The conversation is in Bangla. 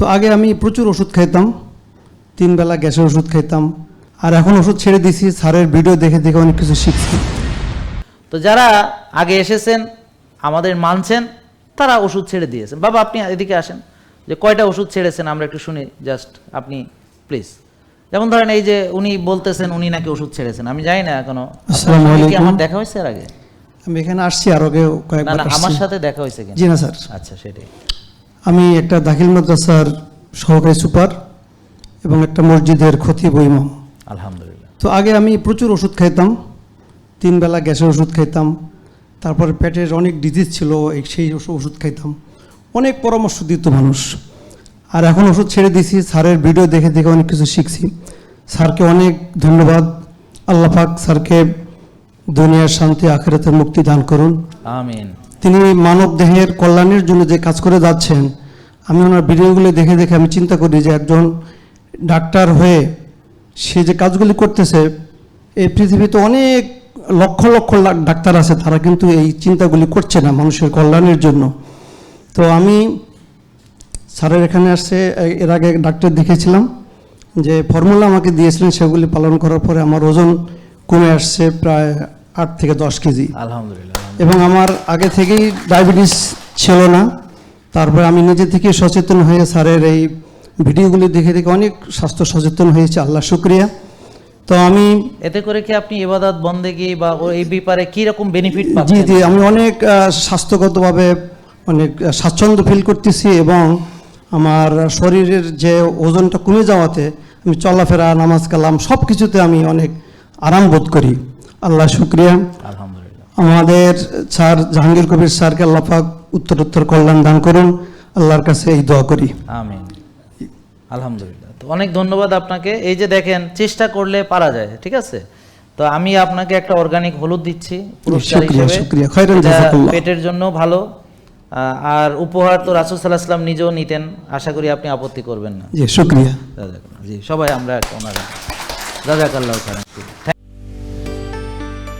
তো আগে আমি প্রচুর ওষুধ খাইতাম তিন বেলা গ্যাসের ওষুধ খাইতাম আর এখন ওষুধ ছেড়ে দিছি স্যারের ভিডিও দেখে দেখে অনেক কিছু শিখছি। তো যারা আগে এসেছেন আমাদের মানছেন তারা ওষুধ ছেড়ে দিয়েছেন। বাবা আপনি এদিকে আসেন যে কয়টা ওষুধ ছেড়েছেন আমরা একটু শুনি জাস্ট আপনি প্লিজ যেমন ধরেন এই যে উনি বলতেছেন উনি নাকি ওষুধ ছেড়েছেন। আমি জানি না এখনও। আমার দেখা হয়েছে এর আগে? আমি এখানে আসছি আর আগে কয়েকবার না আমার সাথে দেখা হয়েছে কিনা জি না স্যার। আচ্ছা সেটাই। আমি একটা দাখিল মাদ্রাসার সহকারী সুপার এবং একটা মসজিদের খতিব ও ইমাম। আলহামদুলিল্লাহ। তো আগে আমি প্রচুর ওষুধ খাইতাম তিন বেলা গ্যাসের ওষুধ খাইতাম তারপরে পেটের অনেক ডিজিজ ছিল সেই ওষু- ওষুধ খাইতাম। অনেক পরামর্শ দিত মানুষ। আর এখন ওষুধ ছেড়ে দিছি স্যারের ভিডিও দেখে দেখে অনেক কিছু শিখছি। স্যারকে অনেক ধন্যবাদ। আল্লাহ পাক স্যারকে দুনিয়ার শান্তি আখেরাতের মুক্তি দান করুন। আমিন। তিনি মানব দেহের কল্যাণের জন্য যে কাজ করে যাচ্ছেন, আমি ওনার ভিডিওগুলো দেখে দেখে আমি চিন্তা করি যে একজন ডাক্তার হয়ে সে যে কাজগুলি করতেছে, এই পৃথিবীতে অনেক লক্ষ লক্ষ ডাক্তার আছে, তারা কিন্তু এই চিন্তাগুলি করছে না মানুষের কল্যাণের জন্য। তো আমি স্যারের এখানে আসছে, এর আগে ডাক্তার দেখেছিলাম যে ফর্মুলা আমাকে দিয়েছিলেন, সেগুলি পালন করার পরে আমার ওজন কমে আসছে প্রায় আট থেকে দশ কেজি। আলহামদুলিল্লাহ এবং আমার আগে থেকেই ডায়াবেটিস ছিল না। তারপরে আমি নিজে থেকে সচেতন হয়ে স্যারের এই ভিডিওগুলি দেখে দেখে অনেক স্বাস্থ্য সচেতন হয়েছে। আল্লাহ শুক্রিয়া। তো আমি এতে করে কি আপনি ইবাদত বন্দেগি বা ও এই ব্যাপারে কি রকম বেনিফিট জি জি আমি অনেক স্বাস্থ্যগতভাবে অনেক স্বাচ্ছন্দ্য ফিল করতেছি এবং আমার শরীরের যে ওজনটা কমে যাওয়াতে আমি চলাফেরা নামাজ কালাম সব কিছুতে আমি অনেক আরাম বোধ করি। আল্লাহ শুক্রিয়া। আলহামদুলিল্লাহ। আমাদের স্যার জাহাঙ্গীর কবির স্যারকে আল্লাহ পাক উত্তরোত্তর কল্যাণ দান করুন। আল্লাহর কাছে এই দোয়া করি। আমিন। আলহামদুলিল্লাহ। তো অনেক ধন্যবাদ আপনাকে। এই যে দেখেন চেষ্টা করলে পারা যায় ঠিক আছে? তো আমি আপনাকে একটা অর্গানিক হলুদ দিচ্ছি। পেটের জন্য ভালো। আর উপহার তো রাসুল সাল্লাহ সাল্লাম নিজেও নিতেন। আশা করি আপনি আপত্তি করবেন না। জি শুক্রিয়া। জি সবাই আমরা একটা ওনার